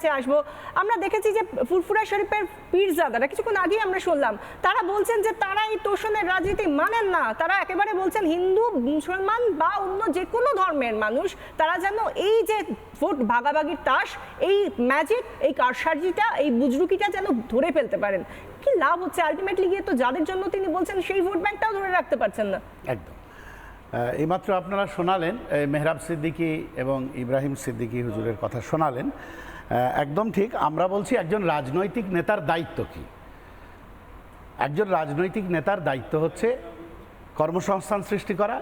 কাছে আসব। আমরা দেখেছি যে ফুরফুরা শরীফের পীরজাদারা, কিছুক্ষণ আগেই আমরা শুনলাম, তারা বলছেন যে তারা এই তোষণের রাজনীতি মানেন না। তারা একেবারে বলছেন হিন্দু, মুসলমান বা অন্য যে কোনো ধর্মের মানুষ, তারা যেন এই যে ভোট ভাগাভাগির তাস, এই ম্যাজিক এই কারসাজিটা, এই বুজরুকিটা যেন ধরে ফেলতে পারেন। কি লাভ হচ্ছে? আলটিমেটলি গিয়ে তো যাদের জন্য তিনি বলছেন, সেই ভোট ব্যাংকটাও ধরে রাখতে পারছেন না। একদম। এইমাত্র আপনারা শোনালেন মেহরাব সিদ্দিকী এবং ইব্রাহিম সিদ্দিকী হুজুরের কথা শোনালেন। একদম ঠিক। আমরা বলছি একজন রাজনৈতিক নেতার দায়িত্ব কি? একজন রাজনৈতিক নেতার দায়িত্ব হচ্ছে কর্মসংস্থান সৃষ্টি করা,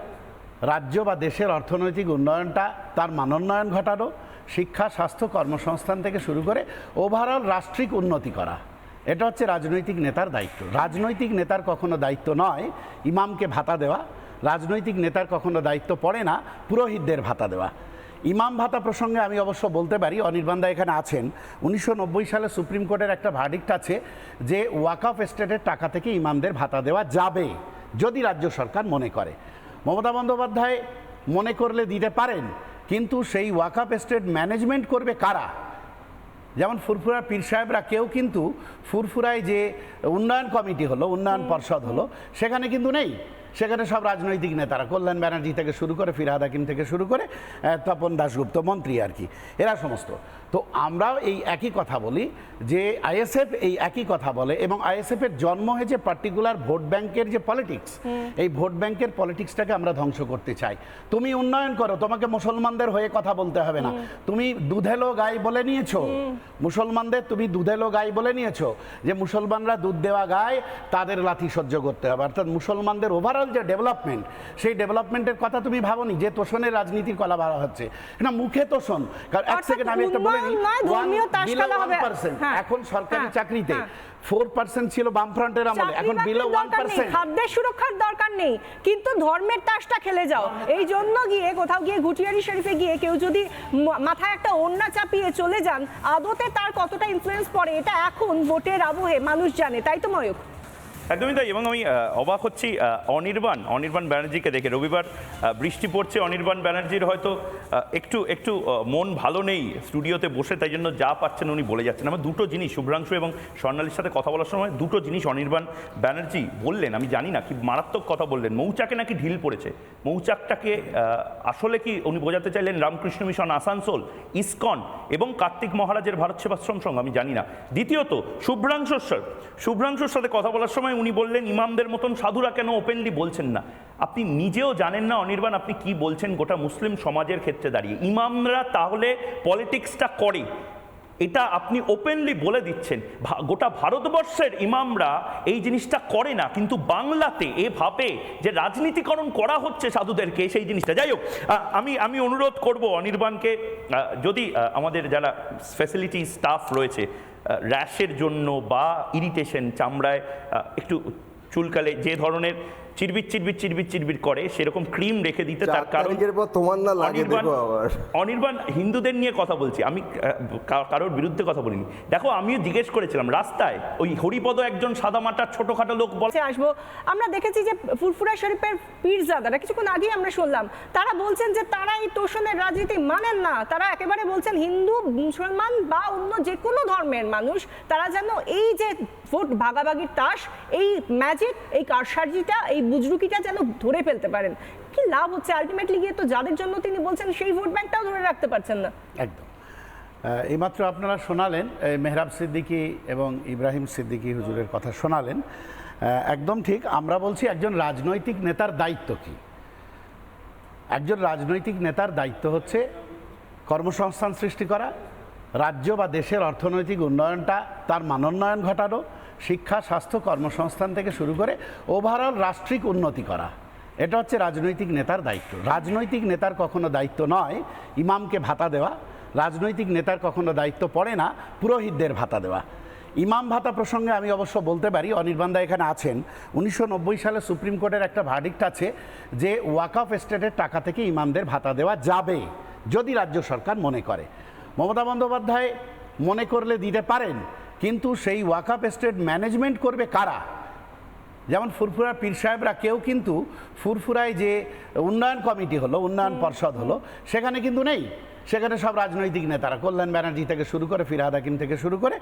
রাজ্য বা দেশের অর্থনৈতিক উন্নয়নটা তার মানোন্নয়ন ঘটানো, শিক্ষা, স্বাস্থ্য, কর্মসংস্থান থেকে শুরু করে ওভারঅল রাষ্ট্রিক উন্নতি করা। এটা হচ্ছে রাজনৈতিক নেতার দায়িত্ব। রাজনৈতিক নেতার কখনো দায়িত্ব নয় ইমামকে ভাতা দেওয়া, রাজনৈতিক নেতার কখনো দায়িত্ব পড়ে না, পুরোহিতদের ভাতা দেওয়া। ইমাম ভাতা প্রসঙ্গে আমি অবশ্য বলতে পারি অনির্বাণদা এখানে আছেন। উনিশশো নব্বই সালে সুপ্রিম কোর্টের একটা ভার্ডিক্ট আছে যে ওয়াকফ এস্টেটের টাকা থেকে ইমামদের ভাতা দেওয়া যাবে যদি রাজ্য সরকার মনে করে। মমতা বন্দ্যোপাধ্যায় মনে করলে দিতে পারেন কিন্তু সেই ওয়াকফ এস্টেট ম্যানেজমেন্ট করবে কারা? যেমন ফুরফুরার পীর সাহেবরা কেউ কিন্তু ফুরফুরায় যে উন্নয়ন কমিটি হলো উন্নয়ন পর্ষদ হলো সেখানে কিন্তু নেই। সেখানে সব রাজনৈতিক নেতারা, কল্যাণ ব্যানার্জি থেকে শুরু করে, ফিরহাদ হাকিম থেকে শুরু করে তপন দাশগুপ্ত মন্ত্রী আর কি, এরা সমস্ত। তো আমরাও এই একই কথা বলি যে আইএসএফ এই একই কথা বলে এবং আইএসএফ এর জন্ম হয়েছে পার্টিকুলার ভোট ব্যাংকের যে পলিটিক্স এই ভোট ব্যাংকের পলিটিক্সটাকে আমরা ধ্বংস করতে চাই। তুমি উন্নয়ন করো তোমাকে মুসলমানদের হয়ে কথা বলতে হবে না। তুমি দুধেলো গাই বলে নিয়েছো। মুসলমানদের তুমি দুধেলো গাই বলে নিয়েছো। যে মুসলমানরা দুধ দেওয়া গায় তাদের লাথি সহ্য করতে হবে। অর্থাৎ মুসলমানদের ওভারঅল যে ডেভেলপমেন্ট সেই ডেভেলপমেন্টের কথা তুমি ভাবোনি যে তোষণের রাজনীতির কলা বলা হচ্ছে। না মুখে তোষণ। কারণ এক সেকেন্ড আমি একটা বলে নিই নয়, ধর্মীয় তাস খেলা হবে। হ্যাঁ, এখন সরকারি হ্যাঁ, চাকরিতে হ্যাঁ। ছিল বামফ্রন্টের আমলে। এখন বিলো খাদ্যের সুরক্ষার দরকার নেই। কিন্তু ধর্মের তাসটা খেলে যাও। এই জন্য গিয়ে কোথাও গিয়ে ঘুটিয়ারি শরীফে গিয়ে কেউ যদি মাথায় একটা ওন্না চাপিয়ে চলে যান আদতে তার কতটা ইনফ্লুয়েন্স পড়ে এটা এখন ভোটের আবহে মানুষ জানে। তাই তো ময়ূক একদমই তাই। এবং আমি অবাক হচ্ছি অনির্বাণ অনির্বাণ ব্যানার্জিকে দেখে। রবিবার বৃষ্টি পড়ছে অনির্বাণ ব্যানার্জির হয়তো একটু একটু মন ভালো নেই স্টুডিওতে বসে, তাই জন্য যা পাচ্ছেন উনি বলে যাচ্ছেন। আমার দুটো জিনিস, শুভ্রাংশু এবং স্বর্ণালীর সাথে কথা বলার সময় দুটো জিনিস অনির্বাণ ব্যানার্জি বললেন। আমি জানি না, কি মারাত্মক কথা বললেন। মৌচাকে নাকি ঢিল পড়েছে? মৌচাকটাকে আসলে কি উনি বোঝাতে চাইলেন রামকৃষ্ণ মিশন আসানসোল, ইসকন এবং কার্তিক মহারাজের ভারত সেবাশ্রম সংঘ আমি জানি না। দ্বিতীয়ত, শুভ্রাংশুর সাথে শুভ্রাংশুর সাথে কথা বলার সময় উনি বললেন, ইমামদের মতন সাধুরা কেন ওপেনলি বলছেন না? আপনি নিজেও জানেন না, অনির্বাণ, আপনি কি বলছেন? গোটা মুসলিম সমাজের ক্ষেত্রে দাঁড়িয়ে। ইমামরা তাহলে পলিটিক্সটা করে। এটা আপনি ওপেনলি বলে দিচ্ছেন। গোটা ভারতবর্ষের ইমামরা এই জিনিসটা করে না, কিন্তু বাংলাতে এভাবে যে রাজনীতিকরণ করা হচ্ছে সাধুদেরকে, সেই জিনিসটা। যাই হোক আমি আমি অনুরোধ করব অনির্বাণকে যদি আমাদের যারা ফ্যাসিলিটি স্টাফ রয়েছে র্যাশের জন্য বা ইরিটেশন চামড়ায় একটু চুলকালে যে ধরনের চিরবির চিরবির চিরবির চিরবির করে সেরকম ক্রিম রেখে দিতে তার কারণ তোমার না লাগে দেখো আবার। অনির্বাণ হিন্দুদের নিয়ে কথা বলছি। আমি কারোর বিরুদ্ধে কথা বলিনি। দেখো আমিও জিজ্ঞেস করেছিলাম রাস্তায় ওই হরিপদ একজন সাদামাটার ছোটখাটো লোক বল কাছে আসব। আমরা দেখেছি যে ফুরফুরা শরীফের পীরজাদারা কিছুক্ষণ আগেই আমরা শুনলাম তারা বলছেন যে তারা এই তোষণের রাজনীতি মানেন না। তারা একেবারে বলছেন হিন্দু মুসলমান বা অন্য যে কোনো ধর্মের মানুষ তারা যেন এই যে ভোট ভাগাভাগির তাস এই ম্যাজিক এই কারসাজিটা এই বুজরুকিটা যেন ধরে ফেলতে পারেন। কি লাভ হচ্ছে? আলটিমেটলি গিয়ে তো যাদের জন্য তিনি বলছেন, সেই ভোট ব্যাংকটাও ধরে রাখতে পারছেন না। একদম। এইমাত্র আপনারা শোনালেন মেহরাব সিদ্দিকী এবং ইব্রাহিম সিদ্দিকী হুজুরের কথা শোনালেন। একদম ঠিক, আমরা বলছি একজন রাজনৈতিক নেতার দায়িত্ব কি? একজন রাজনৈতিক নেতার দায়িত্ব হচ্ছে কর্মসংস্থান সৃষ্টি করা, রাজ্য বা দেশের অর্থনৈতিক উন্নয়নটা তার মানোন্নয়ন ঘটানো শিক্ষা, স্বাস্থ্য, কর্মসংস্থান থেকে শুরু করে ওভারঅল রাষ্ট্রিক উন্নতি করা। এটা হচ্ছে রাজনৈতিক নেতার দায়িত্ব। রাজনৈতিক নেতার কখনো দায়িত্ব নয় ইমামকে ভাতা দেওয়া। রাজনৈতিক নেতার কখনো দায়িত্ব পড়ে না পুরোহিতদের ভাতা দেওয়া। ইমাম ভাতা প্রসঙ্গে আমি অবশ্য বলতে পারি অনির্বাণদা এখানে আছেন। উনিশশো নব্বই সালে সুপ্রিম কোর্টের একটা ভার্ডিক্ট আছে যে ওয়াকফ এস্টেটের টাকা থেকে ইমামদের ভাতা দেওয়া যাবে, যদি রাজ্য সরকার মনে করে। মমতা বন্দ্যোপাধ্যায় মনে করলে দিতে পারেন কিন্তু সেই ওয়াকাপ এস্টেট ম্যানেজমেন্ট করবে কারা? যেমন ফুরফুরার পীর সাহেবরা কেউ কিন্তু ফুরফুরায় যে উন্নয়ন কমিটি হলো উন্নয়ন পর্ষদ হলো সেখানে কিন্তু নেই। সেখানে সব রাজনৈতিক নেতারা কল্যাণ ব্যানার্জি থেকে শুরু করে ফিরহাদ হাকিম থেকে শুরু করে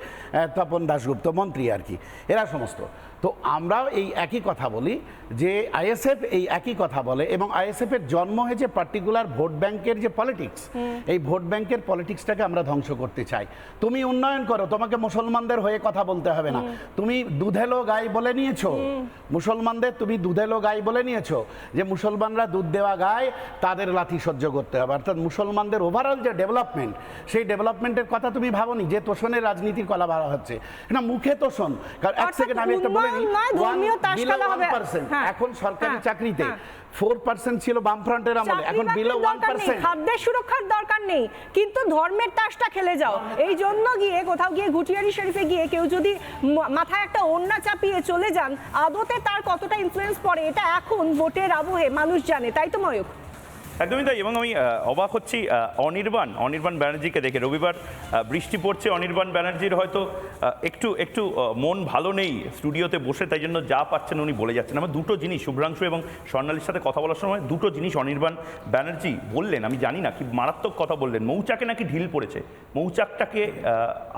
তপন দাশগুপ্ত মন্ত্রী আর কি এরা সমস্ত। তো আমরাও এই একই কথা বলি যে আইএসএফ এই একই কথা বলে এবং আইএসএফ এর জন্ম হয়েছে পার্টিকুলার ভোট ব্যাংকের যে পলিটিক্স এই ভোট ব্যাংকের পলিটিক্সটাকে আমরা ধ্বংস করতে চাই। তুমি উন্নয়ন করো তোমাকে মুসলমানদের হয়ে কথা বলতে হবে না। তুমি দুধেলো গাই বলে নিয়েছো। মুসলমানদের তুমি দুধেলো গাই বলে নিয়েছো যে মুসলমানরা দুধ দেওয়া গায় তাদের লাথি সহ্য করতে হবে। অর্থাৎ মুসলমানদের ওভারঅল যে ডেভেলপমেন্ট সেই ডেভেলপমেন্টের কথা তুমি ভাবোনি যে তোষণের রাজনীতির কলা বলা হচ্ছে? না মুখে তোষণ। কারণ এক সেকেন্ড আমি একটা বলে নিই উন্নয়ন নয়, ধর্মীয় One- তাস below খেলা হবে। 1% হ্যাঁ, এখন সরকারি হ্যাঁ, চাকরিতে হ্যাঁ। ফোর পার্সেন্ট ছিল বামফ্রন্টের আমলে এখন বিলো ওয়ান পার্সেন্ট খাদ্যের সুরক্ষার দরকার নেই কিন্তু ধর্মের তাসটা খেলে যাও। এই জন্য গিয়ে কোথাও গিয়ে ঘুটিয়ারি শরীফে গিয়ে কেউ যদি মাথায় একটা ওন্না চাপিয়ে চলে যান আদতে তার কতটা ইনফ্লুয়েন্স পড়ে এটা এখন ভোটের আবহে মানুষ জানে তাই তো ময়ূক একদমই তাই, এবং আমি অবাক হচ্ছি অনির্বাণ অনির্বাণ ব্যানার্জিকে দেখে। রবিবার বৃষ্টি পড়ছে, অনির্বাণ ব্যানার্জির হয়তো একটু একটু মন ভালো নেই স্টুডিওতে বসে, তাই জন্য যা পাচ্ছেন উনি বলে যাচ্ছেন। আমার দুটো জিনিস, শুভ্রাংশু এবং স্বর্ণালীর সাথে কথা বলার সময় দুটো জিনিস অনির্বাণ ব্যানার্জি বললেন, আমি জানি না, কি মারাত্মক কথা বললেন। মৌচাকে নাকি ঢিল পড়েছে। মৌচাকটাকে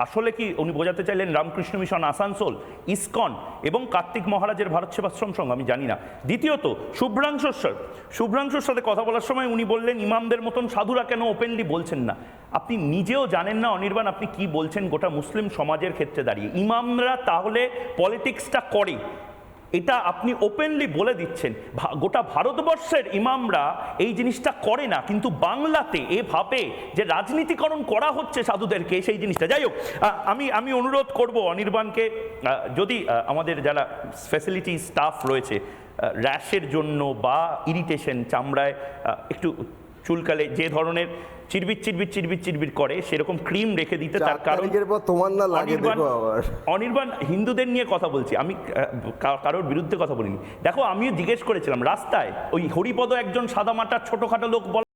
আসলে কি উনি বোঝাতে চাইলেন রামকৃষ্ণ মিশন আসানসোল, ইসকন এবং কার্তিক মহারাজের ভারত সেবাশ্রম সংঘ আমি জানি না। দ্বিতীয়ত, শুভ্রাংশুর সাথে শুভ্রাংশুর সাথে কথা বলার সময় উনি বললেন, ইমামদের মতন সাধুরা কেন ওপেনলি বলছেন না? আপনি নিজেও জানেন না, অনির্বাণ, আপনি কি বলছেন? গোটা মুসলিম সমাজের ক্ষেত্রে দাঁড়িয়ে। ইমামরা তাহলে পলিটিক্সটা করে। এটা আপনি ওপেনলি বলে দিচ্ছেন। গোটা ভারতবর্ষের ইমামরা এই জিনিসটা করে না। কিন্তু বাংলাতে এভাবে যে রাজনীতিকরণ করা হচ্ছে সাধুদেরকে, সেই জিনিসটা। যাই হোক আমি আমি অনুরোধ করব অনির্বাণকে যদি আমাদের যারা ফ্যাসিলিটি স্টাফ রয়েছে র্যাশের জন্য বা ইরিটেশন চামড়ায় একটু চুলকালে যে ধরনের চিরবির চিরবির চিরবির চিরবির করে সেরকম ক্রিম রেখে দিতে তার কারণ তোমার না লাগে অনির্বাণ অনির্বাণ হিন্দুদের নিয়ে কথা বলছি। আমি কারোর বিরুদ্ধে কথা বলিনি। দেখো আমিও জিজ্ঞেস করেছিলাম রাস্তায় ওই হরিপদ একজন সাদা মাটার ছোটোখাটো লোক বলা